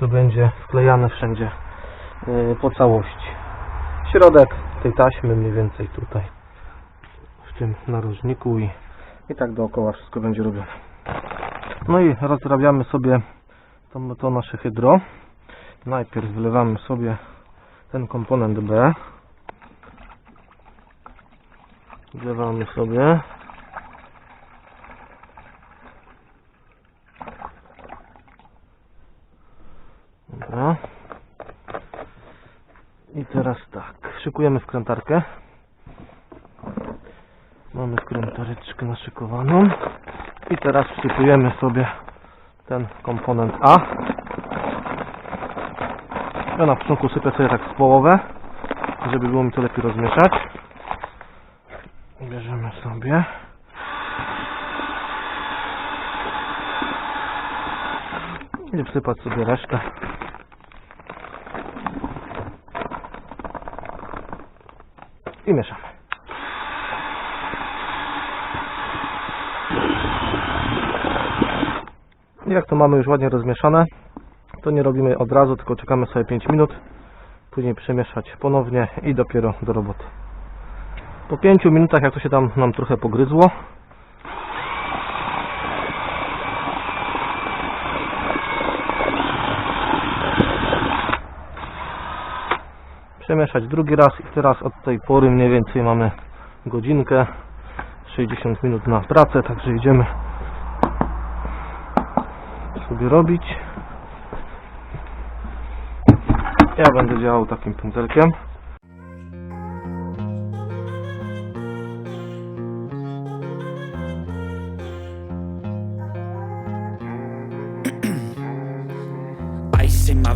posklejane wszędzie yy, po całości. Środek tej taśmy mniej więcej tutaj w tym narożniku i, i tak dookoła wszystko będzie robione. No i rozrabiamy sobie to, to nasze hydro. Najpierw wylewamy sobie ten komponent B. Wlewamy sobie. Dobra. I teraz tak, szykujemy wkrętarkę. Mamy wkrętareczkę naszykowaną. I teraz wsypujemy sobie ten komponent A. Ja na początku sypię sobie tak w połowę, żeby było mi to lepiej rozmieszać. Bierzemy sobie. I wsypać sobie resztę. I mieszamy. I Jak to mamy już ładnie rozmieszane, to nie robimy od razu, tylko czekamy sobie 5 minut, później przemieszać ponownie i dopiero do roboty. Po 5 minutach, jak to się tam nam trochę pogryzło, przemieszać drugi raz i teraz od tej pory mniej więcej mamy godzinkę 60 minut na pracę, także idziemy sobie robić. Ja będę działał takim pędzelkiem.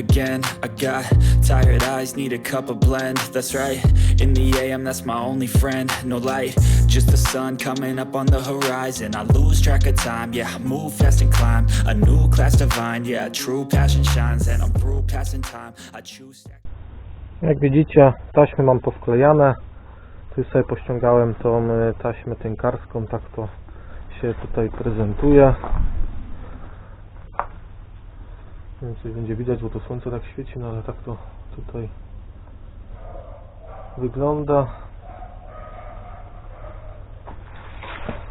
again. I got tired eyes, need a cup of blend. That's right, in the AM that's my only friend. No light, just the sun coming up on the horizon. I lose track of time, yeah, I move fast and climb. A new class divine, yeah, true passion shines. And I'm through passing time, I choose Jak widzicie, taśmy mam powklejane. Tu sobie pościągałem tą y, taśmę tynkarską, tak to się tutaj prezentuje. Nie wiem, coś będzie widać, bo to słońce tak świeci, no ale tak to tutaj wygląda.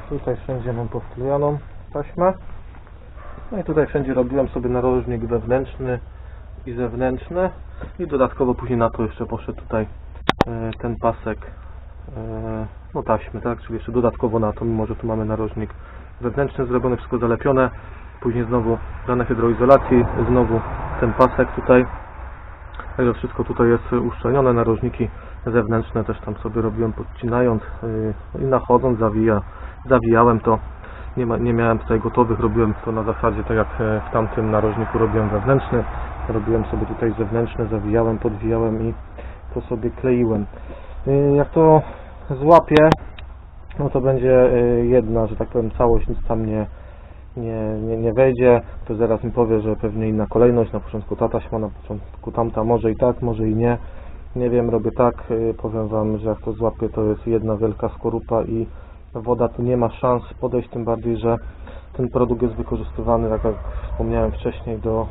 Tutaj wszędzie mam powklejaną taśmę. No i tutaj wszędzie robiłem sobie narożnik wewnętrzny i zewnętrzny i dodatkowo później na to jeszcze poszedł tutaj e, ten pasek e, no taśmy, tak, czyli jeszcze dodatkowo na to, mimo że tu mamy narożnik wewnętrzny zrobiony, wszystko zalepione później znowu dane hydroizolacji znowu ten pasek tutaj. Także wszystko tutaj jest uszczelnione, narożniki zewnętrzne też tam sobie robiłem podcinając e, i nachodząc zawija, zawijałem to. Nie, ma, nie miałem tutaj gotowych, robiłem to na zasadzie tak jak e, w tamtym narożniku robiłem wewnętrzny. Robiłem sobie tutaj zewnętrzne, zawijałem, podwijałem i to sobie kleiłem. Y, Jak to złapię, no to będzie y, jedna, że tak powiem, całość, nic tam nie, nie, nie, nie wejdzie. To zaraz mi powie, że pewnie inna kolejność, na początku ta taśma, na początku tamta, może i tak, może i nie. Nie wiem, robię tak, y, powiem Wam, że jak to złapię, to jest jedna wielka skorupa i woda tu nie ma szans podejść, tym bardziej, że ten produkt jest wykorzystywany, tak jak wspomniałem wcześniej, do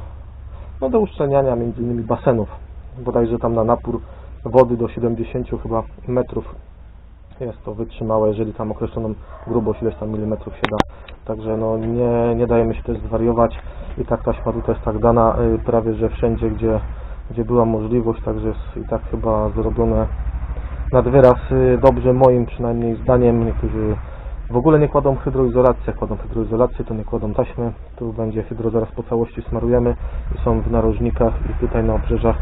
no do uszczelniania między innymi basenów. Bodajże tam na napór wody do 70 chyba metrów jest to wytrzymałe, jeżeli tam określoną grubość ileś tam milimetrów się da. Także no nie, nie dajemy się też zwariować i tak taśma tutaj jest tak dana y, prawie, że wszędzie, gdzie, gdzie była możliwość, także jest i tak chyba zrobione nad wyraz y, dobrze, moim przynajmniej zdaniem. Niektórzy w ogóle nie kładą hydroizolacji, jak kładą hydroizolację, to nie kładą taśmy. Tu będzie hydro zaraz po całości smarujemy i są w narożnikach i tutaj na obrzeżach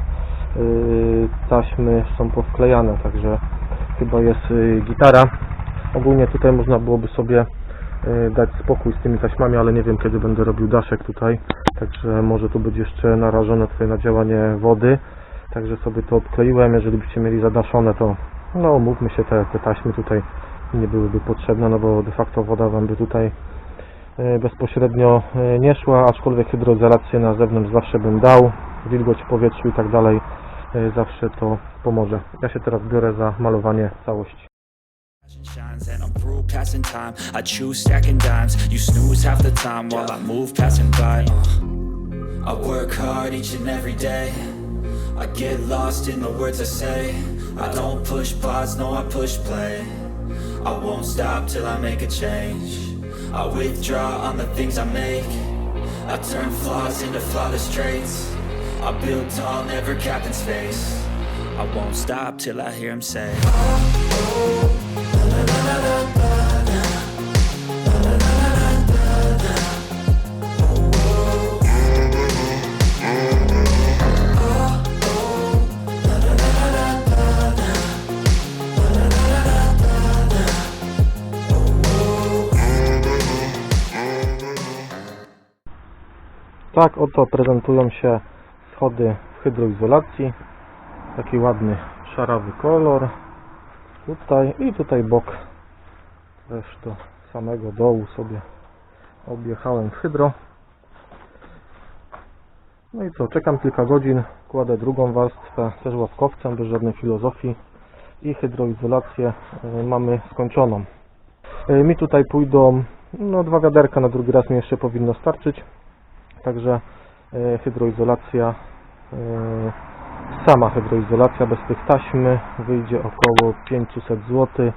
y, taśmy są powklejane, także chyba jest y, gitara. Ogólnie tutaj można byłoby sobie y, dać spokój z tymi taśmami, ale nie wiem kiedy będę robił daszek tutaj, także może tu być jeszcze narażone tutaj na działanie wody. Także sobie to odkleiłem, jeżeli byście mieli zadaszone to no mówmy się, te, te taśmy tutaj nie byłyby potrzebne, no bo de facto woda Wam by tutaj e, bezpośrednio nie szła, aczkolwiek hydroizolację na zewnątrz zawsze bym dał, wilgoć w powietrzu i tak dalej, zawsze to pomoże. Ja się teraz biorę za malowanie całości. and I'm through passing time. I choose stacking dimes. You snooze half the time while I move passing by. Uh, I work hard each and every day. I get lost in the words I say. I don't push no, I push play. I won't stop till I make a change. I withdraw on the things I make. I turn flaws into flawless traits. I build tall, never capped in space. I won't stop till I hear him say. Tak oto prezentują się schody w hydroizolacji. Taki ładny szarawy kolor. Tutaj i tutaj bok. Też do samego dołu sobie objechałem w hydro. No i co, czekam kilka godzin, kładę drugą warstwę, też łapkowcem, bez żadnej filozofii i hydroizolację y, mamy skończoną. Y, Mi tutaj pójdą no, dwa wiaderka, na drugi raz mi jeszcze powinno starczyć. Także e, hydroizolacja, e, sama hydroizolacja bez tych taśmy wyjdzie około 500 zł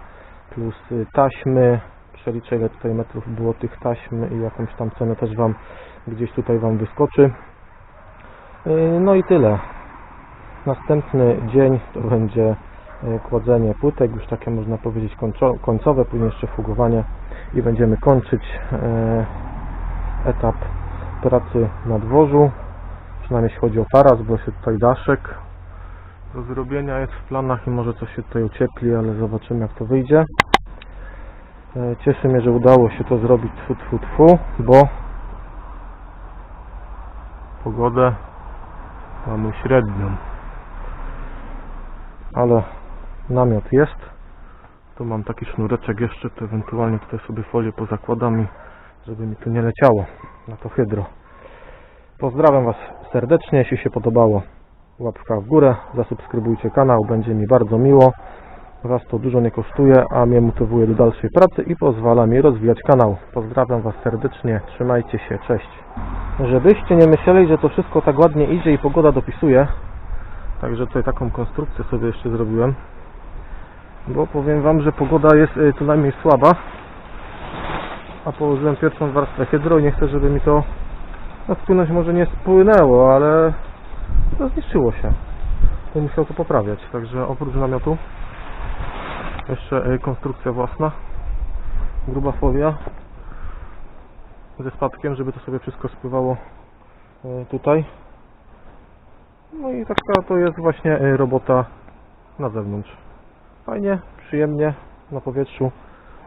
plus y, taśmy. Przeliczę ile tutaj metrów było tych taśm i jakąś tam cenę też Wam gdzieś tutaj Wam wyskoczy. E, No i tyle. Następny dzień to będzie e, kładzenie płytek, już takie można powiedzieć końcowe, później jeszcze fugowanie i będziemy kończyć e, etap pracy na dworzu, przynajmniej jeśli chodzi o taras, bo jest tutaj daszek do zrobienia jest w planach i może coś się tutaj ociepli, ale zobaczymy jak to wyjdzie. E, Cieszy mnie, że udało się to zrobić tfu, tfu, tfu, bo pogodę mamy średnią. Ale namiot jest. Tu mam taki sznureczek jeszcze, to ewentualnie tutaj sobie folię pozakładam żeby mi tu nie leciało na to hydro. Pozdrawiam Was serdecznie, jeśli się podobało łapka w górę, zasubskrybujcie kanał, będzie mi bardzo miło. Was to dużo nie kosztuje, a mnie motywuje do dalszej pracy i pozwala mi rozwijać kanał. Pozdrawiam Was serdecznie, trzymajcie się, cześć. Żebyście nie myśleli, że to wszystko tak ładnie idzie i pogoda dopisuje, także tutaj taką konstrukcję sobie jeszcze zrobiłem, bo powiem Wam, że pogoda jest y, co najmniej słaba, a położyłem pierwszą warstwę hydro i nie chcę, żeby mi to na spójność może nie spłynęło, ale to zniszczyło się. To musiał to poprawiać. Także oprócz namiotu jeszcze y, konstrukcja własna, gruba folia ze spadkiem, żeby to sobie wszystko spływało y, tutaj. No i taka to jest właśnie y, robota na zewnątrz. Fajnie, przyjemnie na powietrzu